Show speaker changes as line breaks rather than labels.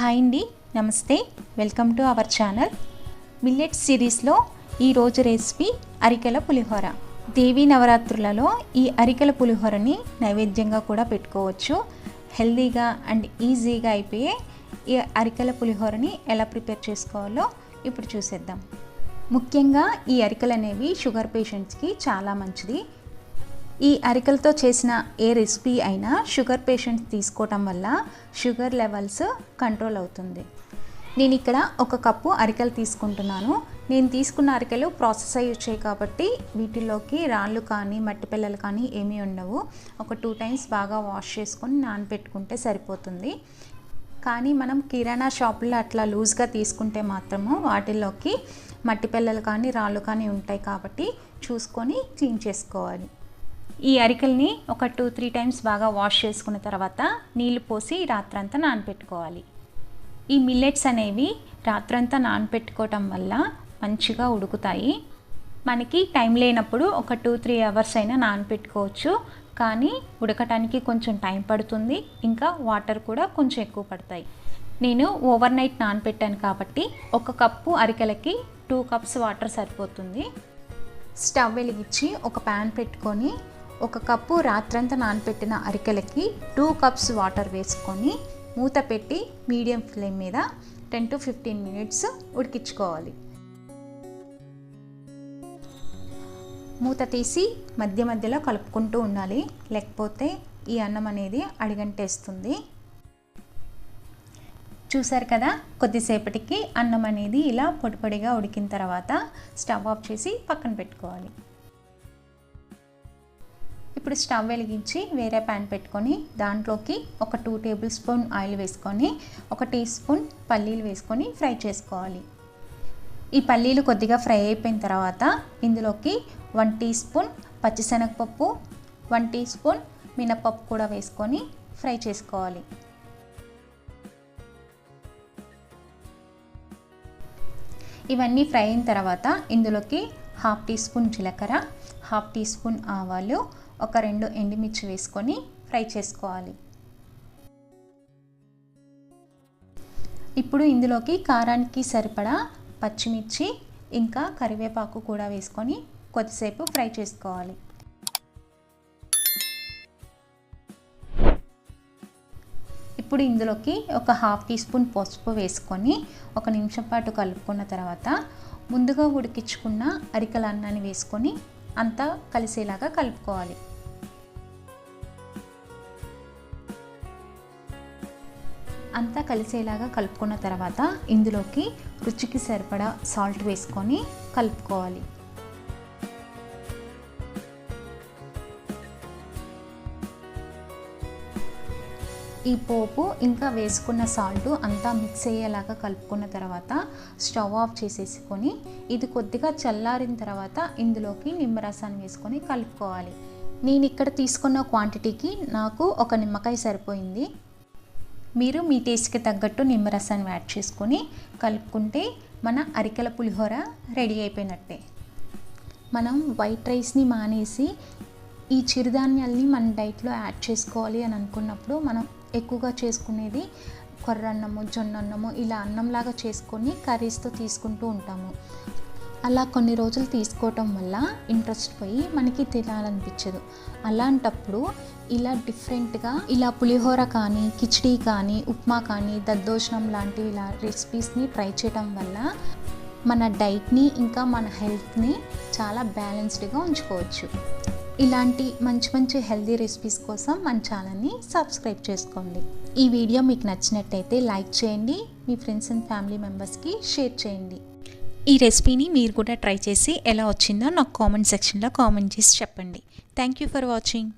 Hi అండి namaste. Welcome to our channel millet సిరీస్లో ఈరోజు రెసిపీ అరికెల పులిహోర. దేవీ నవరాత్రులలో ఈ అరికెల పులిహోరని నైవేద్యంగా కూడా పెట్టుకోవచ్చు. హెల్తీగా అండ్ ఈజీగా అయిపోయే ఈ అరికెల పులిహోరని ఎలా ప్రిపేర్ చేసుకోవాలో ఇప్పుడు చూసేద్దాం. ముఖ్యంగా ఈ అరికలు అనేవి షుగర్ పేషెంట్స్కి చాలా మంచిది. ఈ అరికలతో చేసిన ఏ రెసిపీ అయినా షుగర్ పేషెంట్స్ తీసుకోవటం వల్ల షుగర్ లెవెల్స్ కంట్రోల్ అవుతుంది. నేను ఇక్కడ ఒక కప్పు అరికెలు తీసుకుంటున్నాను. నేను తీసుకున్న అరికెలు ప్రాసెస్ అయ్యి వచ్చాయి కాబట్టి వీటిలోకి రాళ్ళు కానీ మట్టి పిల్లలు కానీ ఏమీ ఉండవు. ఒక టూ టైమ్స్ బాగా వాష్ చేసుకొని నానబెట్టుకుంటే సరిపోతుంది. కానీ మనం కిరాణా షాపుల్లో అట్లా లూజ్గా తీసుకుంటే మాత్రము వాటిల్లోకి మట్టి పిల్లలు కానీ రాళ్ళు కానీ ఉంటాయి కాబట్టి చూసుకొని క్లీన్ చేసుకోవాలి. ఈ అరికల్ని ఒక టూ త్రీ టైమ్స్ బాగా వాష్ చేసుకున్న తర్వాత నీళ్ళు పోసి రాత్రంతా నానపెట్టుకోవాలి. ఈ మిల్లెట్స్ అనేవి రాత్రంతా నానపెట్టుకోవటం వల్ల మంచిగా ఉడుకుతాయి. మనకి టైం లేనప్పుడు ఒక టూ త్రీ అవర్స్ అయినా నానపెట్టుకోవచ్చు. కానీ ఉడకటానికి కొంచెం టైం పడుతుంది. ఇంకా వాటర్ కూడా కొంచెం ఎక్కువ పడతాయి. నేను ఓవర్ నైట్ నానపెట్టాను కాబట్టి ఒక కప్పు అరికెలకి టూ కప్స్ వాటర్ సరిపోతుంది. స్టవ్ వెలిగించి ఒక ప్యాన్ పెట్టుకొని ఒక కప్పు రాత్రంతా నానపెట్టిన అరికెలకి టూ కప్స్ వాటర్ వేసుకొని మూత పెట్టి మీడియం ఫ్లేమ్ మీద టెన్ టు ఫిఫ్టీన్ మినిట్స్ ఉడికించుకోవాలి. మూత తీసి మధ్య మధ్యలో కలుపుకుంటూ ఉండాలి. లేకపోతే ఈ అన్నం అనేది అడిగంటేస్తుంది. చూసారు కదా కొద్దిసేపటికి అన్నం అనేది ఇలా పొడిపొడిగా ఉడికిన తర్వాత స్టవ్ ఆఫ్ చేసి పక్కన పెట్టుకోవాలి. ఇప్పుడు స్టవ్ వెలిగించి వేరే ప్యాన్ పెట్టుకొని దాంట్లోకి ఒక టూ టేబుల్ స్పూన్ ఆయిల్ వేసుకొని ఒక టీ స్పూన్ పల్లీలు వేసుకొని ఫ్రై చేసుకోవాలి. ఈ పల్లీలు కొద్దిగా ఫ్రై అయిపోయిన తర్వాత ఇందులోకి వన్ టీ స్పూన్ పచ్చిశనగపప్పు వన్ టీ స్పూన్ మినపప్పు కూడా వేసుకొని ఫ్రై చేసుకోవాలి. ఇవన్నీ ఫ్రై అయిన తర్వాత ఇందులోకి హాఫ్ టీ స్పూన్ జీలకర్ర హాఫ్ టీ స్పూన్ ఆవాలు ఒక రెండు ఎండుమిర్చి వేసుకొని ఫ్రై చేసుకోవాలి. ఇప్పుడు ఇందులోకి కారానికి సరిపడా పచ్చిమిర్చి ఇంకా కరివేపాకు కూడా వేసుకొని కొద్దిసేపు ఫ్రై చేసుకోవాలి. ఇప్పుడు ఇందులోకి ఒక హాఫ్ టీ స్పూన్ పసుపు వేసుకొని ఒక నిమిషం పాటు కలుపుకున్న తర్వాత ముందుగా ఉడికించుకున్న అరికల అన్నాన్ని వేసుకొని అంతా కలిసేలాగా కలుపుకోవాలి. అంతా కలిసేలాగా కలుపుకున్న తర్వాత ఇందులోకి రుచికి సరిపడా సాల్ట్ వేసుకొని కలుపుకోవాలి. ఈ పోపు ఇంకా వేసుకున్న సాల్ట్ అంతా మిక్స్ అయ్యేలాగా కలుపుకున్న తర్వాత స్టవ్ ఆఫ్ చేసేసుకొని ఇది కొద్దిగా చల్లారిన తర్వాత ఇందులోకి నిమ్మరసాన్ని వేసుకొని కలుపుకోవాలి. నేను ఇక్కడ తీసుకున్న క్వాంటిటీకి నాకు ఒక నిమ్మకాయ సరిపోయింది. మీరు మీ టేస్ట్కి తగ్గట్టు నిమ్మరసాన్ని యాడ్ చేసుకొని కలుపుకుంటే మన అరికెల పులిహోర రెడీ అయిపోయినట్టే. మనం వైట్ రైస్ని మానేసి ఈ చిరుధాన్యాల్ని మన డైట్లో యాడ్ చేసుకోవాలి అని అనుకున్నప్పుడు మనం ఎక్కువగా చేసుకునేది కొర్రన్నము జొన్నన్నము ఇలా అన్నంలాగా చేసుకొని కర్రీస్తో తీసుకుంటూ ఉంటాము. అలా కొన్ని రోజులు తీసుకోవటం వల్ల ఇంట్రెస్ట్ పోయి మనకి తినాలనిపించదు. అలాంటప్పుడు ఇలా డిఫరెంట్గా ఇలా పులిహోర కానీ కిచిడీ కానీ ఉప్మా కానీ దద్దోజనం లాంటి ఇలా రెసిపీస్ని ట్రై చేయడం వల్ల మన డైట్ని ఇంకా మన హెల్త్ని చాలా బ్యాలెన్స్డ్గా ఉంచుకోవచ్చు. ఇలాంటి మంచి మంచి హెల్తీ రెసిపీస్ కోసం మన ఛానల్ని సబ్స్క్రైబ్ చేసుకోండి. ఈ వీడియో మీకు నచ్చినట్టయితే లైక్ చేయండి మీ ఫ్రెండ్స్ అండ్ ఫ్యామిలీ మెంబర్స్కి షేర్ చేయండి. ఈ రెసిపీని మీరు కూడా ట్రై చేసి ఎలా వచ్చిందో నాకు కామెంట్ సెక్షన్లో కామెంట్ చేసి చెప్పండి. Thank you for watching